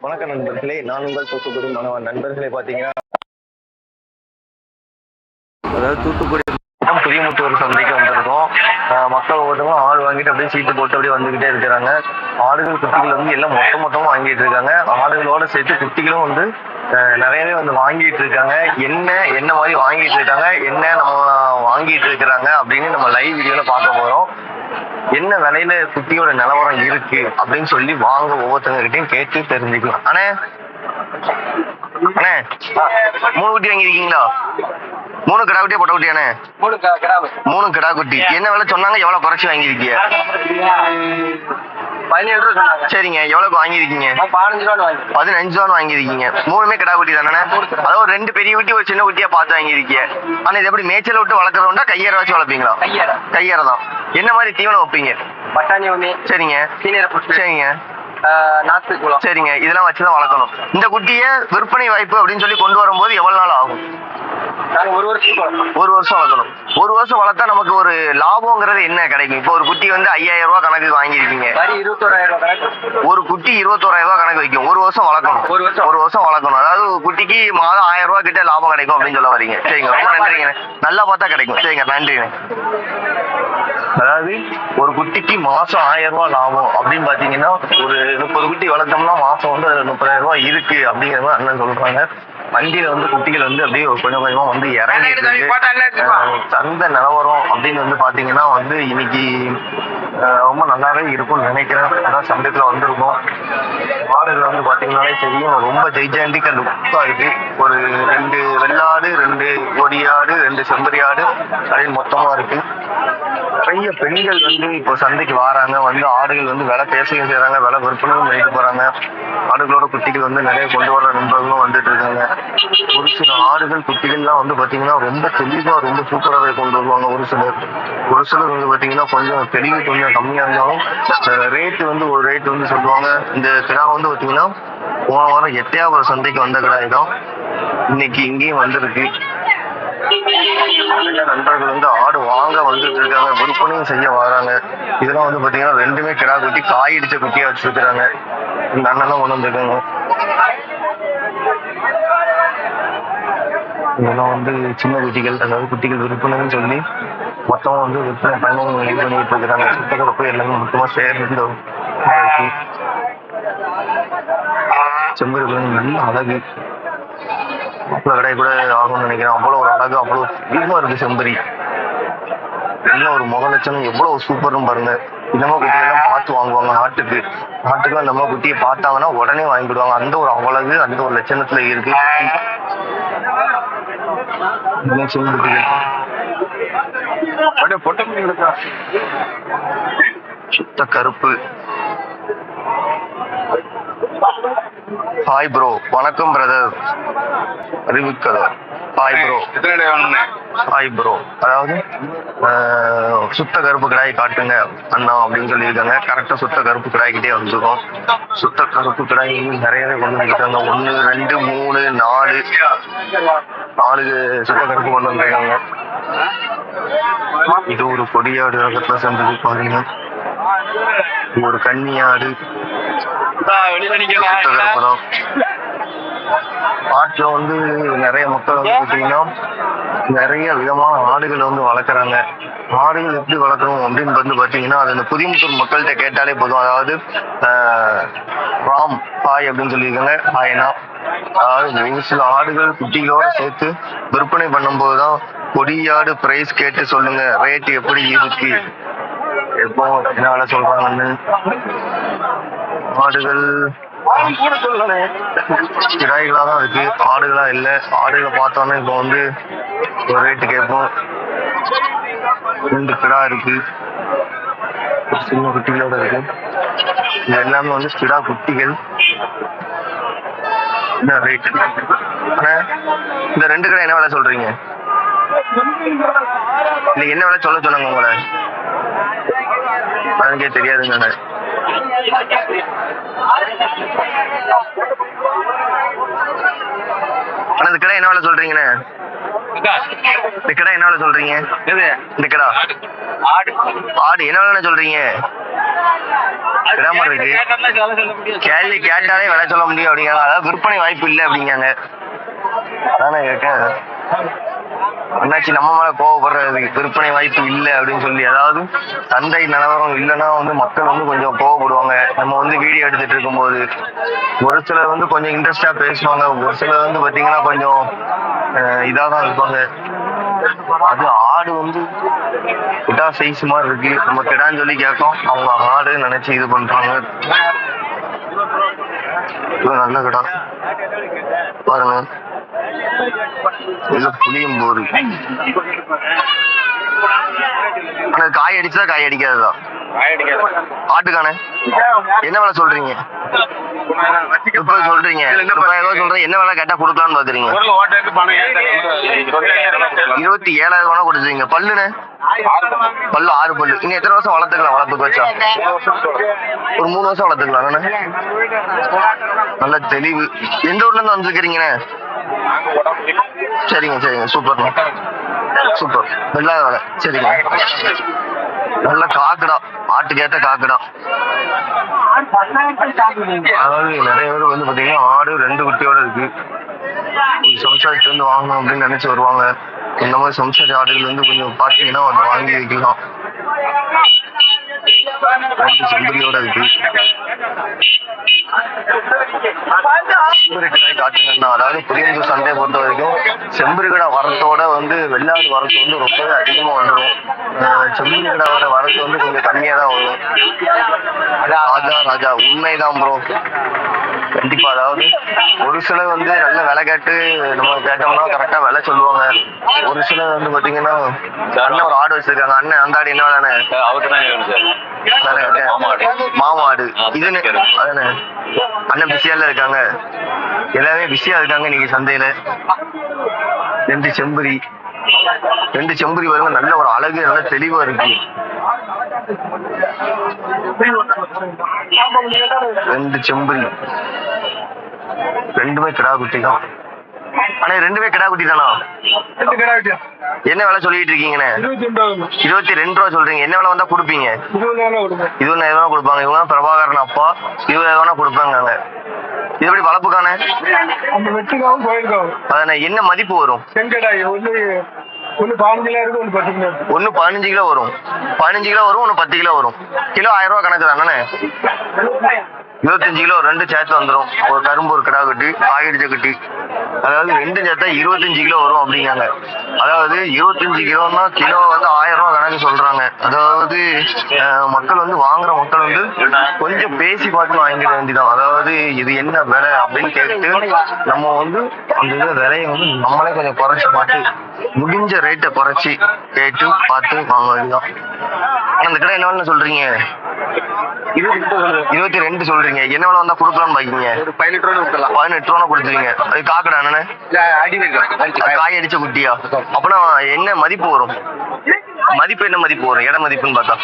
வணக்கம் நண்பர்களே நான் உங்கள் தூத்துக்குடி மாணவன் நண்பர்களே பாத்தீங்கன்னா அதாவது தூத்துக்குடி மாவட்டம் புதியமுத்தூர் சந்தைக்கு வந்திருக்கோம். மக்கள் ஒவ்வொருத்தவங்களும் ஆடு வாங்கிட்டு அப்படியே சீட்டு போட்டு அப்படியே வந்துகிட்டே இருக்கிறாங்க. ஆடுகள் குட்டிகள் வந்து எல்லாம் மொத்த மொத்தமும் வாங்கிட்டு இருக்காங்க. ஆடுகளோட சேர்த்து குட்டிகளும் வந்து நிறையவே வந்து வாங்கிட்டு இருக்காங்க. என்ன என்ன மாதிரி வாங்கிட்டு இருக்காங்க என்ன நம்ம வாங்கிட்டு இருக்கிறாங்க அப்படின்னு நம்ம லைவ் வீடியோல பார்க்க போறோம். என்ன விலையில குட்டியோட நிலவரம் இருக்கு அப்படின்னு சொல்லி வாங்க ஒவ்வொருத்தங்க கிட்டயும் கேட்டு தெரிஞ்சுக்கலாம். அண்ணே அண்ணே மூணு குட்டி வாங்கியிருக்கீங்களா? மூணு கிடா குட்டியா பொட்டை கிராமு மூணு கிடா குட்டி. என்ன விலை சொன்னாங்க? எவ்வளவு குறைச்சு வாங்கியிருக்கீங்க? பதினேழு ரூபா சொன்னாங்க. சரிங்க. எவ்வளவுக்கு வாங்கியிருக்கீங்க? பதினஞ்சு ரூபா வாங்கி பதினஞ்சு ரூபா வாங்கியிருக்கீங்க. மூணுமே கிடா குட்டி தானே அதாவது ஒரு ரெண்டு பெரிய குட்டி ஒரு சின்ன குட்டியா பார்த்து வாங்கியிருக்கீங்க. ஆனா இது எப்படி மேய்ச்சல் விட்டு வளர்க்குறவண்டா கையேற வச்சு வளர்ப்பீங்களா? கையார கையேற. தான் என்ன மாதிரி தீவனம் வைப்பீங்க? பட்டாணி சரிங்க. சரிங்க. நாத்து குளம் சரிங்க. இதெல்லாம் வச்சுதான் வளர்க்கணும். இந்த குட்டியை விற்பனை வாய்ப்பு அப்படின்னு சொல்லி கொண்டு வரும்போது எவ்வளவு நாள் ஆகும்? ஒரு வளர்த்தோம் ஒரு வருஷம் வளர்க்கணும். ஒரு வருஷம் வளர்த்தா நமக்கு ஒரு லாபங்கிறது என்ன கிடைக்கும்? இப்போ ஒரு குட்டி வந்து ஐயாயிரம் ரூபாய் கணக்கு வாங்கியிருக்கீங்க. ரூபா ஒரு குட்டி இருபத்தோராயிரம் ரூபாய் கணக்கு வைக்கும். ஒரு வருஷம் வளர்க்கணும். ஒரு வருஷம். ஒரு வருஷம் வளர்க்கணும். அதாவது குட்டிக்கு மாதம் ஆயிரம் ரூபாய் கிட்ட லாபம் கிடைக்கும் அப்படின்னு சொல்ல வரீங்க. சரிங்க. ரொம்ப நன்றிங்க. நல்லா பார்த்தா கிடைக்கும். சரிங்க. நன்றிங்க. அதாவது ஒரு குட்டிக்கு மாசம் ஆயிரம் ரூபாய் லாபம் அப்படின்னு பாத்தீங்கன்னா ஒரு முப்பது குட்டி வளர்த்தோம்னா மாசம் வந்து அதுல முப்பதாயிரம் ரூபாய் இருக்கு அப்படிங்கிற மாதிரி அண்ணன் சொல்றாங்க. வண்டியில வந்து குட்டிகள் வந்து அப்படியே கொஞ்சம் கொஞ்சமா வந்து அஹ் சந்தை நிலவரம் அப்படின்னு வந்து பாத்தீங்கன்னா வந்து இன்னைக்கு ரொம்ப நல்லாவே இருக்கும்னு நினைக்கிறேன். அதான் சந்தைக்குள்ள வந்திருக்கோம். ஆடுகள் வந்து பாத்தீங்கன்னாலே தெரியும் ரொம்ப ஜெய்ஜாண்டிக்கா லுக்கா இருக்கு. ஒரு ரெண்டு வெள்ளாடு ரெண்டு கொடியாடு ரெண்டு செம்பரி ஆடு அப்படின்னு மொத்தமா இருக்கு. நிறைய பெண்கள் வந்து இப்போ சந்தைக்கு வராங்க. வந்து ஆடுகள் வந்து விலை பேசவும் செய்யறாங்க விலை விற்பனையும் பண்ணிட்டு போறாங்க. ஆடுகளோட குட்டிகள் வந்து நிறைய கொண்டு வர நண்பர்களும் வந்துட்டு இருக்காங்க. ஒரு சில ஆடுகள் குட்டிகள்லாம் வந்து பாத்தீங்கன்னா ரொம்ப தெளிவா ரொம்ப சூப்பராகவே கொண்டு வருவாங்க. ஒரு சிலர். ஒரு சிலர் வந்து பாத்தீங்கன்னா கொஞ்சம் தெளிவு கொஞ்சம் கம்மியா இருந்தாலும் ரேட் வந்து ஒரு ரேட் வந்து சொல்லுவாங்க. இந்த கிடா வந்து பாத்தீங்கன்னா போன வாரம் எட்டையாபுரம் சந்தைக்கு வந்த கிடா தான் இன்னைக்கு இங்கேயும் வந்திருக்கு. நிறைய நண்பர்கள் வந்து ஆடு வாங்க வந்துட்டு இருக்காங்க விற்பனையும் செய்ய வராங்க. இதெல்லாம் வந்து பாத்தீங்கன்னா ரெண்டுமே கிடா குட்டி காய் அடிச்ச குட்டியா வச்சிருக்கிறாங்க. இந்த அண்ணன் கொண்டு வந்திருக்காங்க. இதெல்லாம் வந்து சின்ன குட்டிகள் அதாவது குட்டிகள் விற்பனைன்னு சொல்லி மொத்தமா வந்து விற்பனை பண்ணி இது பண்ணிட்டு இருக்கிறாங்க. சுத்தகரப்பு எல்லாமே மொத்தமா சேர்ந்து இருக்கு. நல்ல அழகு. கடை கூட ஆகும்னு நினைக்கிறேன். அவ்வளவு ஒரு அழகு அவ்வளவு தெளிவா இருக்கு செம்பரி. என்ன ஒரு முக லட்சணம் எவ்வளவு சூப்பர்னு பாருங்க. மாதிரி குட்டியெல்லாம் பார்த்து வாங்குவாங்க ஆட்டுக்கு. ஆட்டுக்கு அந்த மாதிரி குட்டியை பார்த்தாங்கன்னா உடனே வாங்கிடுவாங்க அந்த ஒரு அழகு அந்த ஒரு லட்சணத்துல இருக்கு. சுத்த கருப்பு. ஹாய் ப்ரோ வணக்கம் பிரதர் அறிவிக்கதர் ஹாய் ப்ரோ ஹாய் ப்ரோ அதாவது சுத்த கருப்பு கிடாய் காட்டுங்க அண்ணா அப்படின்னு சொல்லியிருக்காங்க. கரெக்டா சுத்த கருப்பு கிடாய்கிட்டே வந்துருக்கோம். சுத்த கருப்பு கிடாய் நிறையவே கொண்டு வந்திருக்காங்க. ஒன்று ரெண்டு மூணு நாலு. நாலு சுத்த கருப்பு கொண்டு வந்திருக்காங்க. இது ஒரு கொடியாடு ரகத்துல சேர்ந்தது பாருங்க. ஒரு கன்னியாடு. ஆட்டுல வந்து நிறைய மக்கள் வந்து பார்த்தீங்கன்னா நிறைய விதமான ஆடுகள் வந்து வளர்க்குறாங்க. ஆடுகள் எப்படி வளர்க்கணும் அப்படின்னு வந்து பார்த்தீங்கன்னா அது இந்த புதியமுத்தூர் மக்கள்கிட்ட கேட்டாலே போதும். அதாவது ராம் ஹாய் அப்படின்னு சொல்லியிருக்காங்க ஹாய்னா அதாவது ஒரு சில ஆடுகள் குட்டிகளோட சேர்த்து விற்பனை பண்ணும்போது தான் கொடியாடு பிரைஸ் கேட்டு சொல்லுங்க ரேட் எப்படி இருக்கு? எப்போ என்ன வேலை சொல்றாங்கன்னு. ஆடுகள் கிடாய்களாக தான் இருக்கு. ஆடுகளா இல்ல. ஆடுகளை பார்த்தோன்னே இப்போ வந்து ஒரு ரேட்டு கேட்போம். ரெண்டு கிடா இருக்கு. சின்ன குட்டிகளோட இருக்கு. இது எல்லாமே வந்து கிடா குட்டிகள். என்ன ரேட் அண்ணா இந்த ரெண்டு கடை என்ன விலை சொல்றீங்க? இல்லை என்ன விலை சொல்ல சொன்னாங்க உங்களை? எனக்கே தெரியாதுங்க. இந்த கடை என்ன விலை சொல்றீங்கண்ணே? இந்த கிடா என்ன விலை சொல்றீங்க? இந்த கிடா. ஆடு. ஆடு. என்ன விலை சொல்றீங்க? கிடா மாதிரி இருக்கு. கேள்வி கேட்டாலே விலை சொல்ல முடியும் அப்படிங்கிறாங்க. அதாவது விற்பனை வாய்ப்பு இல்லை அப்படிங்காங்க அதானே கேட்கேன் அண்ணாச்சி நம்ம மேல கோவப்படுறதுக்கு விற்பனை வாய்ப்பு இல்லை அப்படின்னு சொல்லி அதாவது சந்தை நிலவரம் இல்லைன்னா வந்து மக்கள் வந்து கொஞ்சம் நம்ம வந்து வீடியோ எடுத்துட்டு இருக்கும்போது ஒரு சிலர் வந்து கொஞ்சம் இன்ட்ரெஸ்டா பேசுவாங்க. ஒரு சிலர் வந்து பாத்தீங்கன்னா கொஞ்சம் இதாக தான் இருப்பாங்க. அது ஆடு வந்து கிடா சைஸ் மாதிரி இருக்கு. நம்ம கிடான்னு சொல்லி கேட்கும் அவங்க ஆடு நினைச்சு இது பண்றாங்க. நல்ல கிடா. பாருங்க. இது புளியம்போரு ஆனா காய் அடிச்சதா காய் அடிக்காததா? ஆட்டுக்கானே? என்ன விலை சொல்றீங்க? முப்பது சொல்றீங்க. முப்பதாயிரம் ரூபாய் சொல்றீங்க என்ன விலை கேட்டா கொடுக்கலாம்னு பாக்குறீங்க? இருபத்தி ஏழாயிரம் ரூபா கொடுத்துருங்க பல்லுண்ணே பல்லு ஆறு பல்லு. இன்னும் எத்தனை வருஷம் வளர்த்துக்கலாம்? வளர்த்துக்கு வச்சா ஒரு மூணு வருஷம் வளர்த்துக்கலாம். நல்ல தெளிவு. எந்த ஊர்ல இருந்து வந்திருக்கிறீங்கண்ணே? சரிங்க சரிங்க. சூப்பர்ண்ணா. சூப்பர். வெள்ளாத வேலை. சரிங்க நல்ல காக்கடா. ஆட்டுக்கேற்ற காக்கடா. அதாவது நிறைய பேர் வந்து பாத்தீங்கன்னா ஆடு ரெண்டு குட்டியோட இருக்கு. சம்சாரிட்டு வந்து வாங்கணும் அப்படின்னு நினைச்சு வருவாங்க. இந்த மாதிரி சம்சாரி ஆடுகள் வந்து கொஞ்சம் பாத்தீங்கன்னா அதை வாங்கி வைக்கலாம். ரெண்டு செம்பரியோட இருக்கு செம்பரி கிடாய் காட்டுங்கன்னா அதாவது புளியந்தூர் சந்தையை பொறுத்த வரைக்கும் செம்பரி கடை வரத்தோட வந்து வெள்ளாடு வரத்து வந்து ரொம்பவே அதிகமா வந்துடும் அஹ் செம்பரி கடை வர வரத்து வந்து கொஞ்சம் கம்மியா தான் வரும். ராஜா. ராஜா. உண்மைதான் ப்ரோ கண்டிப்பா. அதாவது ஒரு சிலர் வந்து நல்ல விலை கேட்டு நம்ம கேட்டோம்னா கரெக்டா விலை சொல்லுவாங்க. ஒரு சிலர் வந்து பாத்தீங்கன்னா அண்ணன் ஒரு ஆடு வச்சிருக்காங்க. அண்ணன் அந்த ஆடு என்ன விலைண்ணே தானே கேட்டேன். மாமாடு. இது அண்ணன் பிஸியால இருக்காங்க. எல்லாமே பிஸியா இருக்காங்க இன்னைக்கு சந்தையில. ரெண்டு செம்பரி. ரெண்டு செம்பரி வருங்க நல்ல ஒரு அழகு நல்ல தெளிவா இருக்கு. ரெண்டு செம்பரி. ரெண்டுமே கிடா குட்டி தான் அண்ணே ரெண்டுமே கிடா குட்டி தானா என்ன விலை சொல்லிட்டு இருக்கீங்கண்ணே? இருபத்தி ரெண்டு ரூபா சொல்றீங்க. என்ன விலை வந்தா கொடுப்பீங்க? இருபதாயிரம் ரூபா கொடுப்பாங்க. இவங்க பிரபாகரன் அப்பா. இருபதாயிரம் ரூபா கொடுப்பாங்க இது எப்படி வளர்ப்புக்கானே என்ன மதிப்பு வரும்? கிலோ இருக்கு பத்து கிலோ இருக்கு. ஒன்னு பதினஞ்சு கிலோ வரும். பதினஞ்சு கிலோ வரும் ஒன்னு பத்து கிலோ வரும். கிலோ ஆயிரம் ரூபா கணக்கு தானே? இருபத்தஞ்சு கிலோ ரெண்டு சேர்த்து வந்துடும் ஒரு கரும்பு ஒரு கிடா கட்டி காய்கறி கட்டு. அதாவது ரெண்டு சேர்த்தா இருபத்தஞ்சு கிலோ வரும் அப்படிங்காங்க அதாவது இருபத்தஞ்சு கிலோன்னா கிலோ வந்து ஆயிரம் ரூபா சொல்றாங்க. அதாவது அஹ், மக்கள் வந்து வாங்குற மக்கள் வந்து கொஞ்சம் பேசி பார்த்து வாங்கிட வேண்டியதான் அதாவது இது என்ன விலை அப்படின்னு கேட்டு நம்ம வந்து அந்த விலையை வந்து நம்மளே கொஞ்சம் குறைச்சு பார்த்து முடிஞ்ச ரேட்டை குறைச்சி கேட்டு பார்த்து வாங்க வேண்டியதான் ஆனா, அந்த கடை என்ன விலைன்னு சொல்றீங்க? இருபத்தி ரெண்டு சொல்றீங்க. என்ன விலை வந்தா கொடுக்கலாம்னு பாக்கீங்க? பதினெட்டு ரூபா கொடுக்கலாம் பதினெட்டு ரூபா கொடுத்துருவீங்க. அது காக்கடா அண்ணனே? காய் அடிச்ச குட்டியா? அப்பனா என்ன மதிப்பு வரும்? மதிப்பு என்ன மதிப்பு வரும்? இட மதிப்புன்னு பார்த்தா.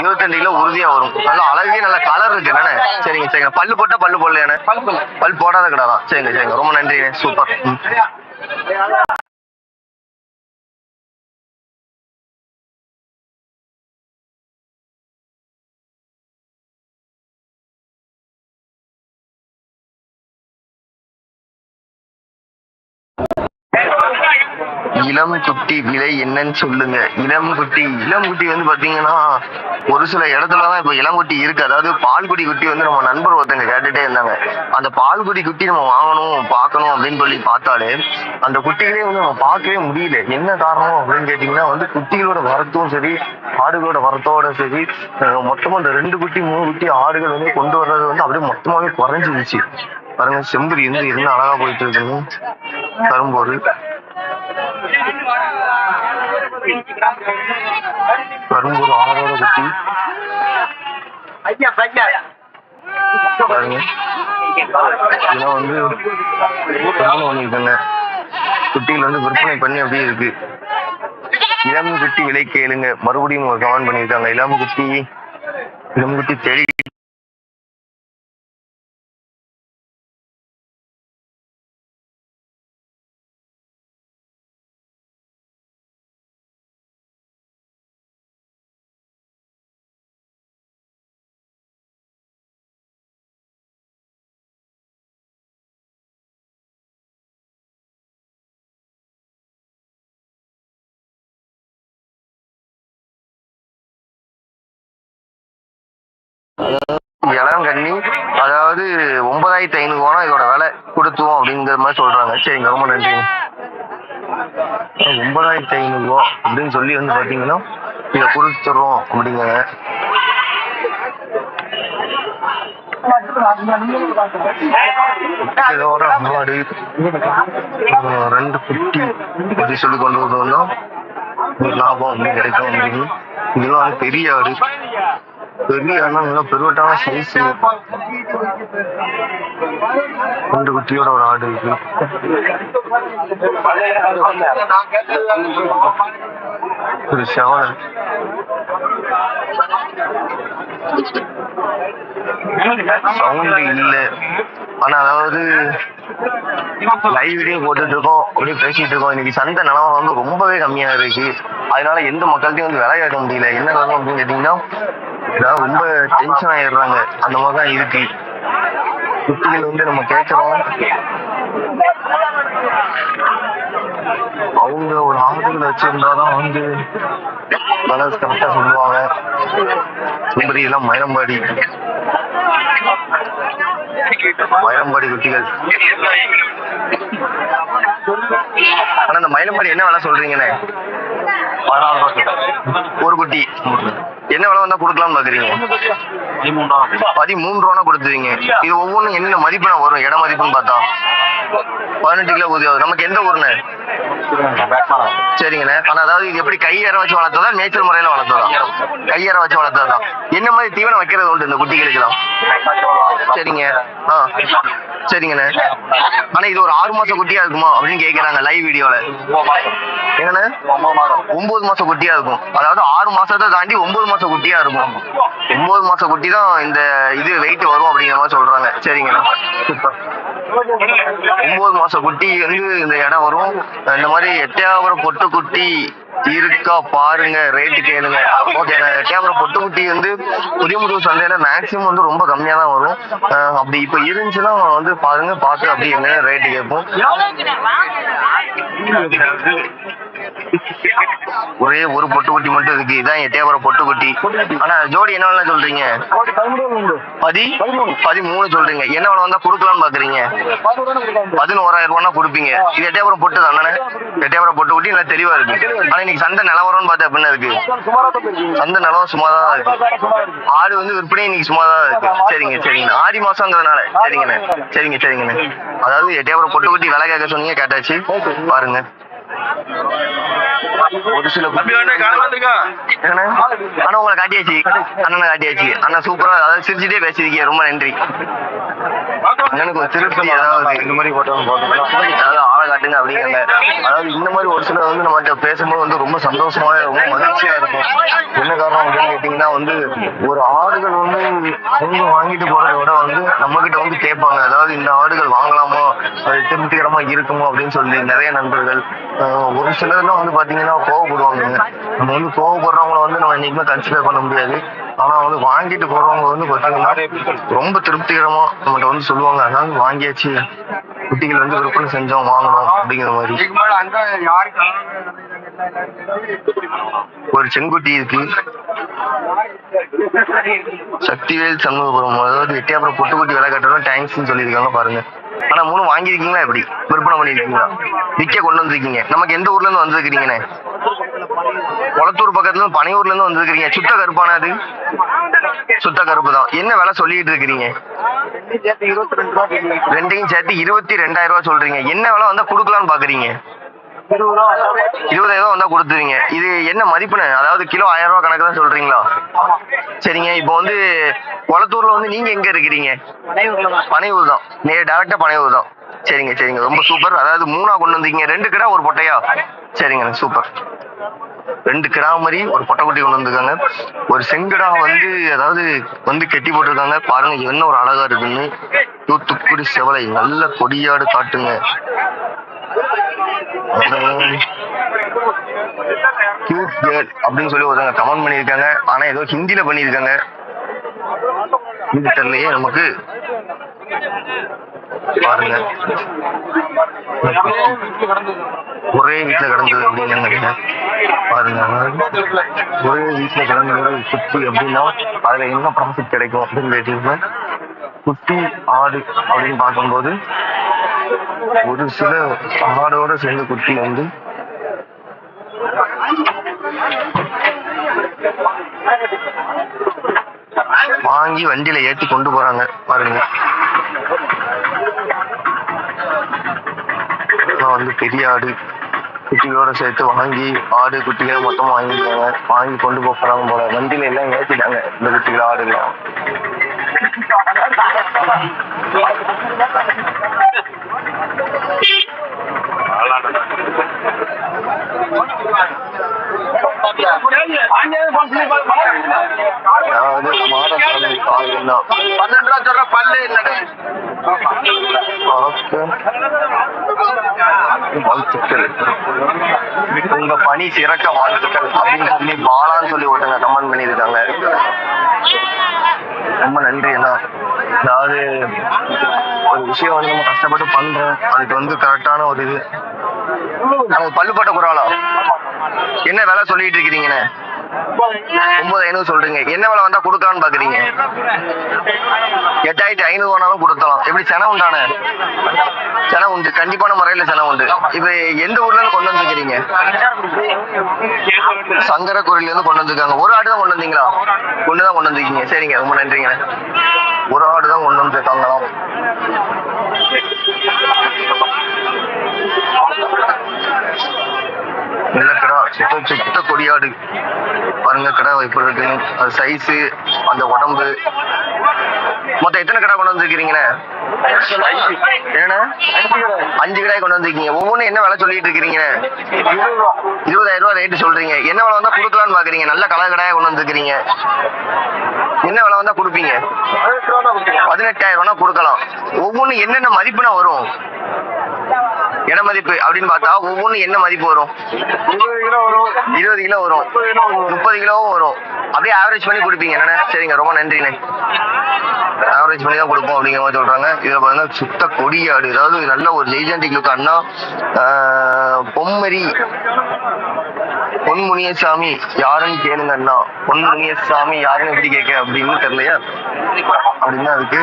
இருபத்தஞ்சு கிலோ உறுதியா வரும். நல்ல அழகே நல்ல கலர் இருக்கு என்னண்ணே சரிங்க சரிங்க. பல்லு போட்டா பல்லு போடலையாண்ணே பல் போடாத கடை தான். சரிங்க சரிங்க. ரொம்ப நன்றி சூப்பர். இளம் குட்டி விலை என்னன்னு சொல்லுங்க. இளம் குட்டி இளம் குட்டி வந்து பாத்தீங்கன்னா ஒரு சில இடத்துல தான் இளம் இளங்குட்டி இருக்கு. அதாவது பால்குடி குட்டி வந்து நம்ம நண்பர் ஒருத்தங்க கேட்டுட்டே இருந்தாங்க. அந்த பால்குடி குட்டி நம்ம வாங்கணும் பார்க்கணும் அப்படின்னு சொல்லி பார்த்தாலே அந்த குட்டிகளே வந்து நம்ம பார்க்கவே முடியல. என்ன காரணம் அப்படின்னு கேட்டீங்கன்னா வந்து குட்டிகளோட வரத்தும் சரி ஆடுகளோட வரத்தோட சரி மொத்தமா இந்த ரெண்டு குட்டி மூணு குட்டி ஆடுகள் வந்து கொண்டு வர்றது வந்து அப்படியே மொத்தமாவே குறைஞ்சிருச்சு. பாருங்க செம்பரி வந்து என்ன அழகா போயிட்டு இருக்குன்னு கரும்போது கரும்போது ஆடோட குட்டி. இதெல்லாம் வந்து விற்பனை பண்ணிருக்காங்க குட்டிகள் வந்து விற்பனை பண்ணி அப்படியே இருக்கு. இளம் குட்டி விலை கேளுங்க. மறுபடியும் ஒரு கமெண்ட் பண்ணியிருக்காங்க. இளம் குட்டி இளம் குட்டி தெரி இளம் கண்ணி அதாவது ஒன்பதாயிரத்தி ஐநூறு ரூபா இதோட விலை கொடுத்துவோம் அப்படிங்கிற மாதிரி சொல்றாங்க. சரிங்க ரொம்ப நன்றி ஒன்பதாயிரத்தி ஐநூறு ரூபா அப்படின்னு சொல்லி வந்து பாத்தீங்கன்னா இதை கொடுத்துறோம் அப்படிங்கிறாங்க. இதோட மாடு ரெண்டு குட்டி அப்படி சொல்லி கொண்டு வந்தோம்னா ஒரு லாபம் அப்படின்னு கிடைக்கும் அப்படின்னு. இதெல்லாம் பெரிய ஆடு. பெரிய ஆடுனா மிக பெருவட்டான சைஸ் ரெண்டு குட்டியோட ஒரு ஆடு இருக்கு ஒரு செவலை சவுண்ட் இல்ல. ஆனா அதாவது லைவ் வீடியோ போட்டுட்டு இருக்கோம் அப்படியே பேசிட்டு இருக்கோம் இன்னைக்கு சந்தை நிலவரம் வந்து ரொம்பவே கம்மியா இருக்கு. அதனால எந்த மக்கள்கிட்டயும் வந்து விலை கேட்க முடியல. என்ன காரணம் அப்படின்னு கேட்டீங்கன்னா ஏதாவது ரொம்ப டென்ஷன் ஆயிடுறாங்க. அந்த மாதிரி தான் இருக்கு. குட்டிகள் வந்து நம்ம கேட்கறோம். அவங்க ஒரு ஆதரவு வச்சிருந்தாதான் வந்து விலை கரெக்டா சொல்லுவாங்க. சுந்தரி எல்லாம் மயிலம்பாடி மயிலம்பாடி குட்டிகள் ஆனா இந்த மயிலம்பாடி என்ன விலை சொல்றீங்கண்ணே? ஒரு குட்டி. என்ன விலை வந்தா கொடுக்கலாம்னு பாக்குறீங்க? பதிமூணு ரூபா கொடுத்துருவீங்க. இது ஒவ்வொன்றும் என்ன மதிப்புனா வரும்? இட மதிப்புன்னு பார்த்தா? பதினெட்டு கிலோ ஊதி நமக்கு எந்த ஊருண்ணே? சரிங்கண்ணே. ஆனா அதாவது இது எப்படி கையற வச்சு வளர்த்ததா மேய்ச்சல் முறையில வளர்த்ததா? கையற வச்சு வளர்த்ததா? என்ன மாதிரி தீவனம் வைக்கிறது உண்டு இந்த குட்டிகளுக்கு சரிங்க. ஆ. சரிங்கண்ணே. ஆனா இது ஒரு ஆறு மாசம் குட்டியா இருக்குமா அப்படின்னு கேக்குறாங்க லைவ் வீடியோல என்னண்ணே? ஒன்பது மாசம் குட்டியா இருக்கும். அதாவது ஆறு மாசத்தை தாண்டி ஒன்பது மாசம் குட்டியா இருக்கும். ஒன்பது மாசம் குட்டி தான் இந்த இது வெயிட் வரும் அப்படிங்கிற மாதிரி சொல்றாங்க. சரிங்கண்ணா. ஒன்பது மாசம் குட்டி வந்து இந்த இடம் வரும். இந்த மாதிரி எட்டையாபுரம் பொட்டு குட்டி இருக்கா பாருங்க ரேட்டு கேளுங்க. ஓகே கேமரா பொட்டுக்குட்டி வந்து புதியமுத்தூர் சந்தையில மேக்ஸிமம் வந்து ரொம்ப கம்மியா தான் வரும். அப்படி இப்ப இருந்துச்சுன்னா வந்து பாருங்க பார்த்து அப்படி என்ன ரேட்டு கேட்போம். ஒரே ஒரு பொட்டுக்குட்டி மட்டும் இருக்கு இதான் என் தேவர பொட்டுக்குட்டி. ஆனா ஜோடி என்ன சொல்றீங்க? பதி பதிமூணு சொல்றீங்க. என்ன வேலை வந்தா கொடுக்கலாம்னு பாக்குறீங்க. பதினோராயிரம் ரூபாய் கொடுப்பீங்க. இது எட்டயபுரம் பொட்டு தானே எட்டயபுரம் பொட்டுக்குட்டி நல்லா தெளிவா இருக்கு. ஆனா இன்னைக்கு சந்தை நிலவரம்னு பார்த்தா அப்படின்னா இருக்கு. சந்தை நிலவரம் சும்மா தான் இருக்கு. ஆடு வந்து விற்பனை இன்னைக்கு சும்மா தான் இருக்கு. சரிங்க சரிங்க ஆடி மாசங்கிறதுனால சரிங்கண்ணே சரிங்க சரிங்கண்ணே அதாவது எட்டயபுரம் பொட்டு குட்டி விலை கேட்க சொன்னீங்க கேட்டாச்சு. பாருங்க. ஒரு சில? ஆனா உங்களை காட்டியாச்சு. அண்ணனை காட்டியாச்சு. அண்ணா சூப்பரா அதாவது சிரிச்சுட்டே பேசிருக்கீங்க ரொம்ப நன்றி. எனக்கு ஒரு திருப்தி ஏதாவது இந்த மாதிரி அதாவது ஆளை காட்டுங்க அப்படிங்கிறாங்க அதாவது இந்த மாதிரி ஒரு சிலர் வந்து நம்மகிட்ட பேசும்போது வந்து ரொம்ப சந்தோஷமாவே ரொம்ப மகிழ்ச்சியா இருக்கும். என்ன காரணம் அப்படின்னு கேட்டீங்கன்னா வந்து ஒரு ஆடுகள் வந்து அவங்க வாங்கிட்டு போறதை விட வந்து நம்ம கிட்ட வந்து கேட்பாங்க. அதாவது இந்த ஆடுகள் வாங்கலாமா? அது திருப்திகரமா இருக்குமோ அப்படின்னு சொல்லி நிறைய நண்பர்கள் ஒரு சிலர்லாம் வந்து பாத்தீங்கன்னா கோவப்படுவாங்க. நம்ம வந்து கோவப்படுறவங்கள வந்து நம்ம என்னைக்குமே கன்சிடர் பண்ண முடியாது. ஆனா வந்து வாங்கிட்டு போறவங்க வந்து பாத்தீங்கன்னா ரொம்ப திருப்திகரமா நம்மகிட்ட வந்து சொல்லுவாங்க. அதாவது வாங்கியாச்சு. குட்டிகள் வந்து விற்பனை செஞ்சோம் வாங்கணும் அப்படிங்கிற மாதிரி. ஒரு செங்குட்டி இருக்கு. சக்திவேல் சண்முகபுரம். அதாவது எட்டியாபுரம் பொட்டுக்குட்டி விலை கட்டணும் தேங்க்ஸ்னு சொல்லியிருக்காங்க பாருங்க. ஆனா மூணு வாங்கியிருக்கீங்களா எப்படி? விற்பனை பண்ணிருக்கீங்களா விற்க கொண்டு வந்திருக்கீங்க. நமக்கு எந்த ஊர்ல இருந்து வந்திருக்கிறீங்கண்ணே குளத்தூர் பக்கத்துல இருந்து பனையூர்ல இருந்து வந்திருக்கிறீங்க. சுத்த கருப்பான அது? சுத்த கருப்பு தான். என்ன விலை சொல்லிட்டு இருக்கிறீங்க? ரெண்டையும் சேர்த்து இருபத்தி ரெண்டாயிரம் ரூபாய் சொல்றீங்க. என்ன விலை வந்தா கொடுக்கலாம்னு பாக்குறீங்க? இருபதாயிரம் ரூபா வந்தா கொடுத்துருவீங்க. இது என்ன மதிப்புன்னு அதாவது கிலோ ஆயிரம் ரூபா கணக்கு தான் சொல்றீங்களா? சரிங்க இப்போ வந்து கொளத்தூர்ல வந்து நீங்க எங்க இருக்கிறீங்க? பனையூர் தான். நேர் டேரக்டா பனையூர் தான். சரிங்க சரிங்க. ரொம்ப சூப்பர் அதாவது மூணா கொண்டு வந்தீங்க. ரெண்டு கிடா ஒரு பொட்டையா? சரிங்க சூப்பர் ரெண்டு கிடா மாதிரி ஒரு பொட்டைக்குட்டி கொண்டு வந்திருக்காங்க. ஒரு செங்கடா வந்து அதாவது வந்து கெட்டி போட்டிருக்காங்க. பாருங்க என்ன ஒரு அழகா இருக்குன்னு. தூத்துக்குடி செவலை நல்ல கொடியாடு காட்டுங்க. கியூட் கேர்ள் அப்படின்னு சொல்லி ஒருத்தவங்க கமெண்ட் பண்ணியிருக்காங்க. ஆனா ஏதோ ஹிந்தில பண்ணியிருக்காங்க. தெரியலையே நமக்கு பாருங்க. ஒரே வீட்டுல கிடந்தது அப்படின்னு பாருங்க. ஒரே வீட்டுல கிடந்தது குட்டி அப்படின்னா அதுல என்ன ப்ராஃபிட் கிடைக்கும் அப்படின்னு கேட்டீங்கன்னா குட்டி ஆடு அப்படின்னு பார்க்கும்போது ஒரு சில ஆடோட சேர்ந்து குட்டி வந்து வாங்கி வண்டியில ஏத்தி கொண்டு போறாங்க பாருங்க. வந்து பெரிய ஆடு. குட்டிகளோட சேர்த்து வாங்கி ஆடு குட்டிகளை மொத்தம் வாங்கிட்டாங்க வாங்கி கொண்டு போறாங்க போல. வண்டியில எல்லாம் ஏத்திட்டாங்க இந்த குட்டிகள் ஆடுகளாம் அதாவது மாடசாலை காலையில் தான் பன்னெண்டு ரூபா சொல்ற பல்லு இல்லைண்ணே வாழ்த்துக்கள் உங்க பணி சிறக்க வாழ்த்துக்கள் அப்படின்னு சொல்லி பாலான்னு சொல்லி ஒருத்தங்க கமெண்ட் பண்ணியிருக்காங்க. ரொம்ப நன்றி அண்ணா அதாவது ஒரு விஷயம் வந்து நம்ம கஷ்டப்பட்டு பண்றோம். அதுக்கு வந்து கரெக்டான ஒரு இது. நம்ம பல்லுப்பட்ட குறாலா என்ன வேலை சொல்லிட்டு இருக்கிறீங்கண்ணே ஒன்பது ஐநூறு சொல்றீங்க. என்ன விலை வந்தா கொடுக்கலாம்னு பாக்குறீங்க? எட்டாயிரத்தி ஐநூறு வேணாலும் கொடுத்தலாம் எப்படி சென உண்டானே? சென உண்டு. கண்டிப்பான முறையில சென உண்டு. இப்ப எந்த ஊர்ல இருந்து கொண்டு வந்துருக்கீங்க? சங்கர இருந்து கொண்டு வந்திருக்காங்க. ஒரு ஆடு தான் கொண்டு வந்தீங்களா? கொண்டு தான் கொண்டு வந்திருக்கீங்க. சரிங்க. ரொம்ப நன்றிங்க. ஒரு ஆடு தான் கொண்டு வந்திருக்காங்களாம் நல்ல கடா. சுத்த சுத்த கொடியாடு? பாருங்க கடா எப்படி இருக்குன்னு. அது சைஸு அந்த உடம்பு. மொத்தம் எத்தனை கடா கொண்டு வந்திருக்கிறீங்கண்ணே என்னண்ணே? அஞ்சு கடாய் கொண்டு வந்திருக்கீங்க. ஒவ்வொன்றும் என்ன விலை சொல்லிட்டு இருக்கிறீங்க? இருபதாயிரம் ரூபாய் ரேட்டு சொல்றீங்க. என்ன விலை வந்தா கொடுக்கலாம்னு பாக்குறீங்க? நல்ல கலர் கடாயா கொண்டு வந்திருக்கிறீங்க. என்ன விலை வந்தா கொடுப்பீங்க? பதினெட்டாயிரம் ரூபா கொடுக்கலாம். ஒவ்வொன்றும் என்னென்ன மதிப்புனா வரும்? இட மதிப்பு அப்படின்னு பார்த்தா ஒவ்வொன்றும் என்ன மதிப்பு வரும்? இருபது கிலோ வரும். முப்பது கிலோவும் வரும். அப்படியே ஆவரேஜ் பண்ணி கொடுப்பீங்க. என்னண்ணே? சரிங்க. ரொம்ப நன்றிண்ணே. ஆவரேஜ் பண்ணி தான் கொடுப்போம் அப்படிங்கிற மாதிரி சொல்றாங்க. இதுல பாருங்க சுத்த கொடியாடு. அதாவது நல்ல ஒரு ஜெய்ஜாண்டிக் லுக் அண்ணா. பொம்மரி. பொன் முனியசாமி யாருன்னு கேளுங்க அண்ணா. பொன் முனியசாமி யாருன்னு எப்படி கேட்க அப்படின்னு தெரியலையா? அப்படின்னா அதுக்கு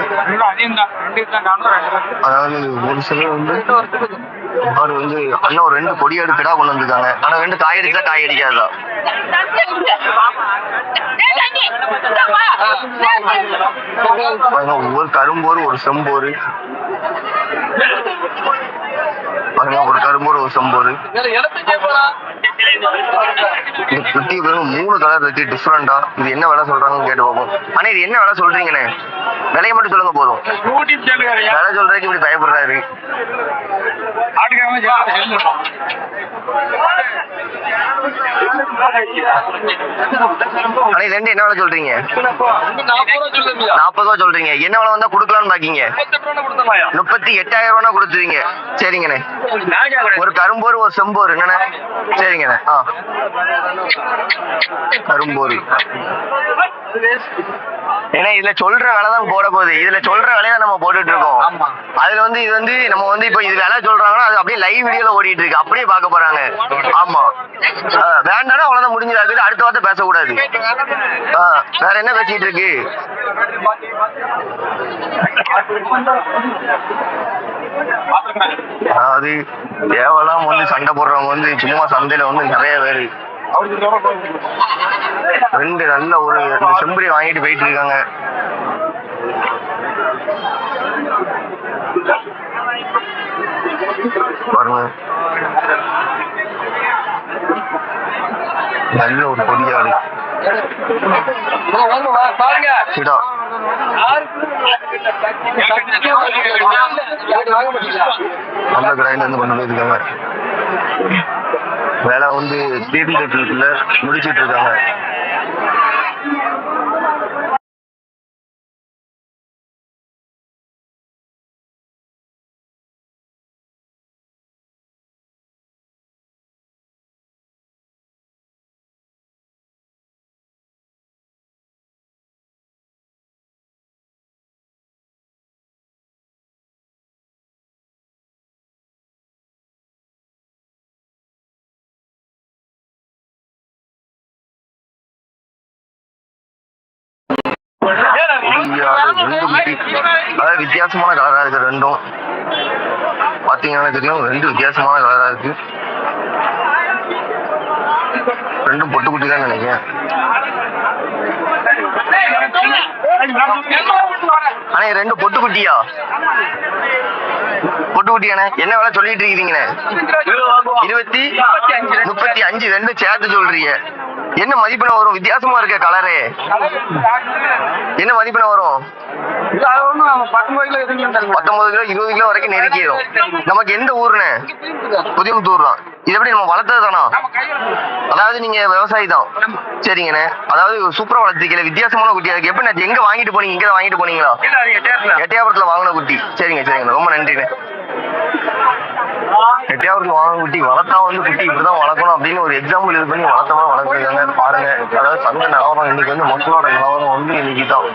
அதாவது ஒரு சிலர் வந்து அவர் வந்து அண்ணா ஒரு ரெண்டு கொடி கிடா கொண்டு வந்திருக்காங்க. ஆனா ரெண்டு காய் அடிச்சா காய் அடிக்காதா? ஒவ்வொரு கரும்போரு ஒரு செம்போரு. பாருங்க ஒரு கரும்போரு ஒரு செம்போரு. இந்த குட்டி பாருங்க மூணு கலர் இருக்கு டிஃப்ரெண்டா இது என்ன விலை சொல்றாங்கன்னு கேட்டு பார்ப்போம். ஆனா இது என்ன விலை சொல்றீங்கண்ணே? விலையை மட்டும் சொல்லுங்க போதும். விலை சொல்றதுக்கு இப்படி பயப்படுறாரு. ரெண்டு என்ன விலை சொல்றீங்க? நாற்பது ரூபா சொல்றீங்க. என்ன விலை வந்தா கொடுக்கலாம்னு பாக்கீங்க? முப்பத்தி எட்டாயிரம் ரூபா கொடுத்துருவீங்க. சரிங்கண்ணே. ஒரு கரும்போரு ஒரு செம்போரு. என்னண்ணே? சரிங்கண்ணே. ஆ. கரும்போரு. ஏன்னா இதுல சொல்ற வேலை தான் போட போகுது. இதுல சொல்ற வேலையை தான் நம்ம போட்டுட்டு இருக்கோம். அதுல வந்து இது வந்து நம்ம வந்து இப்ப இது வேலை சொல்றாங்கன்னா அது அப்படியே லைவ் வீடியோல ஓடிட்டு இருக்கு. அப்படியே பார்க்க போறாங்க. ஆமா. வேண்டாம் அவ்வளவுதான் முடிஞ்சதாக்குது அடுத்த வார்த்தை பேசக்கூடாது. வேற என்ன பேசிட்டு இருக்கு? அது தேவலாம் வந்து சண்டை போடுறவங்க வந்து சும்மா சந்தையில வந்து நிறைய பேரு. ரெண்டு நல்ல ஒரு செம்பரி வாங்கிட்டு போயிட்டு இருக்காங்க. பாருங்க. நல்ல ஒரு பொடியாடு பாருங்க. நல்ல கடையில இருந்து கொண்டு போயிருக்காங்க வேலை. வந்து இருக்குல்ல முடிச்சிட்டு இருக்காங்க. ரெண்டு குட்டி அதாவது வித்தியாசமான கலரா இருக்கு ரெண்டும். பாத்தீங்கன்னா தெரியும் ரெண்டு வித்தியாசமான கலரா இருக்கு. ரெண்டும் பொட்டு குட்டி தான் நினைக்கிறேன். அண்ணே ரெண்டு பொட்டு குட்டியா? பொட்டு குட்டியாண்ணே என்ன வேலை சொல்லிட்டு இருக்கீங்கண்ணே இருபத்தி முப்பத்தி அஞ்சு ரெண்டும் சேர்த்து சொல்றீங்க. என்ன மதிப்பெண் வரும்? வித்தியாசமா இருக்க கலரு என்ன மதிப்பெண் வரும்? பத்தொன்பது கிலோ இருபது கிலோ வரைக்கும் நெருக்கிடும் நமக்கு எந்த ஊருண்ணே புதியமுத்தூர் தான். இது எப்படி நம்ம வளர்த்தது தானா? அதாவது நீங்க விவசாயி தான். சரிங்கண்ணே. அதாவது சூப்பரா வளர்த்திக்கல வித்தியாசமான குட்டியா இருக்கு. எப்படி எங்க வாங்கிட்டு போனீங்க? இங்க வாங்கிட்டு போனீங்களா? எட்டையாபுரத்துல வாங்கின குட்டி. சரிங்க சரிங்க. ரொம்ப நன்றிண்ணே. எட்டையாபுரத்துல வாங்க குட்டி வளர்த்தா வந்து குட்டி இப்படிதான் வளர்க்கணும் அப்படின்னு ஒரு எக்ஸாம்பிள் இது பண்ணி வளர்த்தமா வளர்க்குறாங்க பாருங்க அதாவது சந்தை நிலவரம் இன்னைக்கு வந்து மக்களோட நிலவரம் வந்து இன்னைக்கு தான்